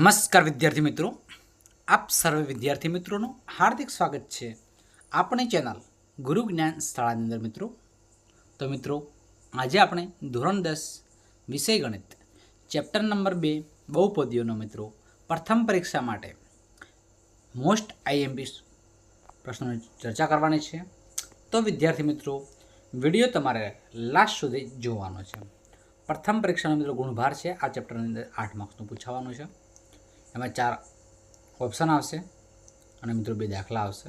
નમસ્કાર વિદ્યાર્થી મિત્રો. આપ સર્વે વિદ્યાર્થી મિત્રોનું હાર્દિક સ્વાગત છે આપણી ચેનલ ગુરુ જ્ઞાન શાળાની અંદર મિત્રો. તો મિત્રો, આજે આપણે ધોરણ દસ વિષય ગણિત, ચેપ્ટર નંબર બે, બહુપદીઓનો મિત્રો, પ્રથમ પરીક્ષા માટે મોસ્ટ આઈએમપી પ્રશ્નોની ચર્ચા કરવાની છે. તો વિદ્યાર્થી મિત્રો, વીડિયો તમારે લાસ્ટ સુધી જોવાનો છે. પ્રથમ પરીક્ષાનો મિત્રો ગુણભાર છે. આ ચેપ્ટરની અંદર આઠ માર્ક્સનું પૂછાવાનું છે. એમાં ચાર ઓપ્શન આવશે અને મિત્રો બે દાખલા આવશે.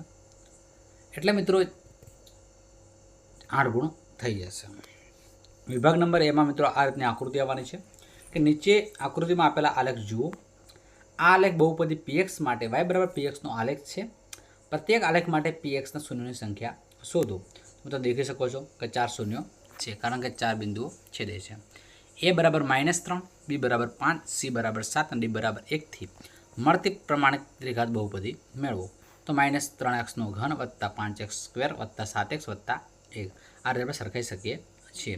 એટલે મિત્રો આઠ ગુણ થઈ જશે. વિભાગ નંબર એમાં મિત્રો આ રીતની આકૃતિ આવવાની છે કે નીચે આકૃતિમાં આપેલા આલેખ જુઓ. આ આલેખ બહુપદી પીએક્સ માટે વાય બરાબર પીએક્સનો આલેખ છે. પ્રત્યેક આલેખ માટે પીએક્સના શૂન્યોની સંખ્યા શોધો. તમે દેખી શકો છો કે ચાર શૂન્યો છે, કારણ કે ચાર બિંદુઓ છેદે છે. એ બરાબર માઇનસ ત્રણ બી બરાબર પાંચ સી બરાબર સાત અને ડી બરાબર એકથી મળતી પ્રમાણિત ત્રિઘાત બહુપદી મેળવો। તો માઇનસ ત્રણ એક્સનો ઘન વત્તા પાંચ એક્સ સ્ક્વેર વત્તા સાત એક્સ વત્તા એક। આ રીતે આપણે સરખાઈ શકીએ છીએ।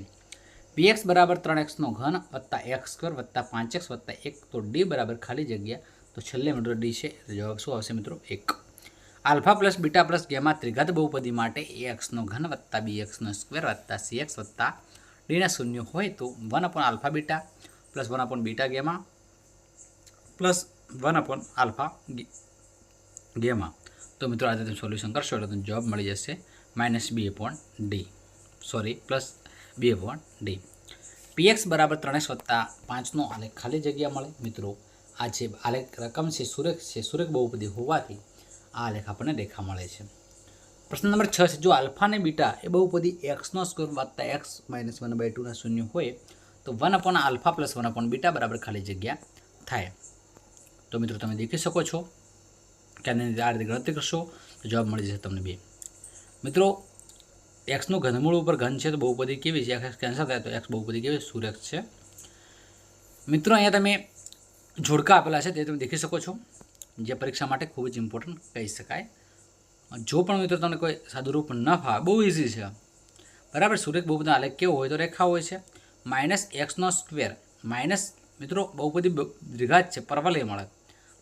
બી એક્સ બરાબર ત્રણ એક્સનો ઘન વત્તા એક્સ સ્ક્વેર વત્તા પાંચ એક્સ વત્તા એક। તો ડી બરાબર ખાલી જગ્યા। તો છેલ્લે મિત્રો ડી છે। એટલે જવાબ શું આવશે મિત્રો? એક। Alpha plus beta plus gamma ત્રિઘાત બહુપદી માટે એ એક્સનો ઘન વત્તા બી એક્સનો સ્ક્વેર વત્તા સી એક્સ વત્તા ડીના શૂન્ય હોય તો one upon alpha beta plus one upon beta gamma plus one upon alpha gamma. તો મિત્રો આજે તમે સોલ્યુશન કરશો એટલે તમને જવાબ મળી જશે minus B upon D. Sorry, plus B upon D. P X બરાબર ત્રણેસ વત્તા પાંચનો આલેખ ખાલી જગ્યા મળે. મિત્રો, આ જે આલેખ રકમ છે, સુરેખ છે, સુરેખ બહુપદી હોવાથી આ આલેખ આપણને રેખા મળે છે. પ્રશ્ન નંબર છ છે, જો આલ્ફા અને બીટા એ બહુપદી એક્સનો સ્ક્વેર વાંચતા એક્સ માઇનસ વન બાય ટુના શૂન્ય હોય, તો one upon alpha plus one upon beta બરાબર ખાલી જગ્યા થાય. તો મિત્રો તમે દેખી શકો છો કે આને આ રીતે ગણતરી કરશો, તો જવાબ મળી જશે તમને બે. મિત્રો એક્સનું ઘનમૂળ ઉપર ઘન છે તો બહુપદી કેવી છે? એક્સ કેન્સલ થાય તો એક્સ બહુપદી કેવી સુરેખ છે. મિત્રો, અહીંયા તમે જોડકા આપેલા છે તે તમે દેખી શકો છો. જે પરીક્ષા માટે ખૂબ જ ઇમ્પોર્ટન્ટ કહી શકાય. જો પણ મિત્રો તમને કોઈ સાદુરૂપ ન ફાવે, બહુ ઇઝી છે. બરાબર સુરેખ બહુપદી આલેખ કેવો હોય તો રેખા હોય છે. Minus એક્સનો square. માઇનસ, મિત્રો બહુપદી દ્વિઘાત છે, પરવલય મળે.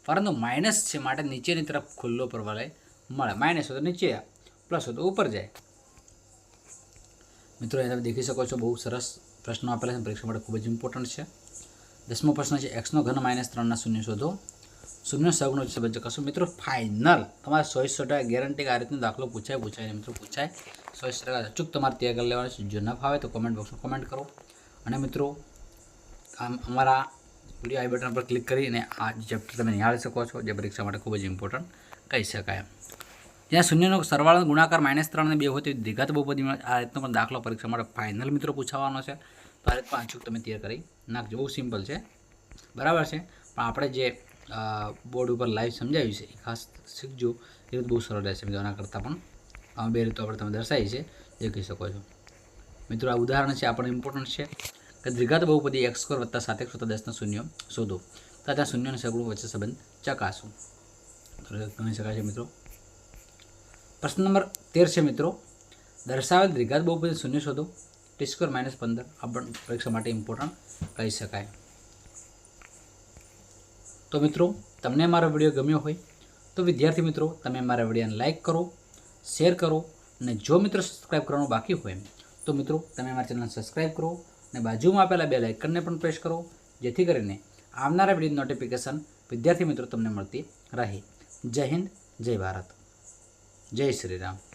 પરંતુ માઇનસ છે માટે નીચેની તરફ ખુલ્લો પરવલય મળે. માઇનસ હોય તો નીચે પ્લસ હોય તો ઉપર જાય. મિત્રો એ તમે દેખી શકો છો, બહુ સરસ પ્રશ્નો આપેલા છે, પરીક્ષા માટે ખૂબ જ ઇમ્પોર્ટન્ટ છે. દસમો પ્રશ્ન છે એક્સનો ઘન માઇનસ ત્રણના શૂન્ય શોધો. શૂન્ય સગુણો સંબંધ ચકાસો મિત્રો ફાઇનલ તમારે સો સો ટકા ગેરંટી આ રીતનો દાખલો પૂછાય પૂછાય મિત્રો, પૂછાય. સો સો ટકા અચૂક તમારે ત્યાં આગળ લેવાનો છે. જો ન ફાવે તો કોમેન્ટ બોક્સમાં કોમેન્ટ કરો. અને મિત્રો, આમ અમારા વીડિયો આઈ બટન પર ક્લિક કરીને આ ચેપ્ટર તમે નિહાળી શકો છો, જે પરીક્ષા માટે ખૂબ જ ઇમ્પોર્ટન્ટ કહી શકાય. જ્યાં શૂન્યનો સરવાળો ગુણાકાર માઇનસ ત્રણ અને બે હોય તો બહુ બહુપદીમાં આ રીતનો પણ દાખલો પરીક્ષા માટે ફાઇનલ મિત્રો પૂછાવાનો છે. તો આ રીતમાં અચૂક તમે તૈયાર કરી નાખજો. બહુ સિમ્પલ છે. બરાબર છે? પણ આપણે જે બોર્ડ ઉપર લાઈવ સમજાવ્યું છે. ખાસ શીખજો. એ રીત બહુ સરળ રહેશે મિત્રો આના કરતાં પણ. આ બે રીતો આપણે તમે દર્શાવી છે. જે કહી શકો છો. મિત્રો, આ ઉદાહરણ છે આપણે ઇમ્પોર્ટન્ટ છે કે દ્વિઘાત બહુપદી એક્સ સ્કોર વત્તા સાત એક્સ વત્તા દસના શૂન્ય શોધો. તો ત્યાં શૂન્ય અને સગુણ વચ્ચે સંબંધ ચકાસો. તો ગણી શકાય છે, મિત્રો. પ્રશ્ન નંબર તેર છે, મિત્રો. દર્શાવેલ દ્વિઘાત બહુપદી શૂન્ય શોધો. ટી સ્ક્વેર માઇનસ પંદર. આ પરીક્ષા માટે ઇમ્પોર્ટન્ટ કહી શકાય. તો મિત્રો, તમને મારો વીડિયો ગમ્યો હોય તો વિદ્યાર્થી મિત્રો, તમે મારા વિડીયોને લાઇક કરો શેર કરો અને જો મિત્રો સબસ્ક્રાઈબ કરવાનું બાકી હોય તો મિત્રો, તમે મારા ચેનલને સબસ્ક્રાઈબ કરો અને બાજુમાં આપેલા બે લાઇકનને પણ પ્રેસ કરો, જેથી કરીને આવનારા વીડિયો નોટિફિકેશન વિદ્યાર્થી મિત્રો તમને મળતી રહે. જય હિન્દ, જય ભારત. જય શ્રી રામ.